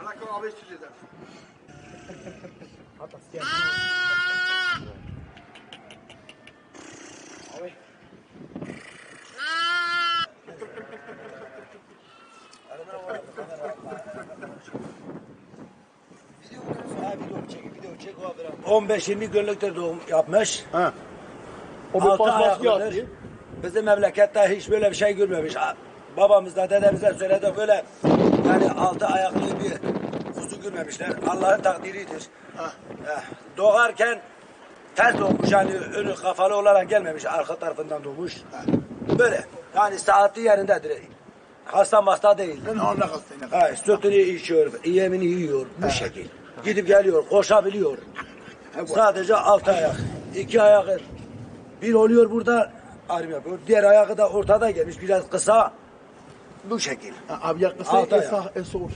Alakalı abi isteyeceğiz. Ha, video çek, video çek o abi. 15-20 günlüktür doğum yapmış. Ha. O bir Altı. Bizim memlekette hiç böyle bir şey görmemiş. Ha, Babamızda, dedemizden söyledik böyle yani altı ayaklı bir kuzu görmemişler. Allah'ın takdiridir. Ha. Eh, Doğarken ters doğmuş yani önü kafalı olarak gelmemiş. Arka tarafından doğmuş. Böyle yani saatli yerindedir. Hasta hasta değil. Ben onunla kastayım. Ha, sütünü içiyor, yemini yiyor bu şekil. Gidip geliyor, koşabiliyor. Sadece alt ayak, iki ayağı bir oluyor burada ayrım yapıyor. Diğer ayağı da ortada gelmiş biraz kısa دو شكل ابيض قصير صح صور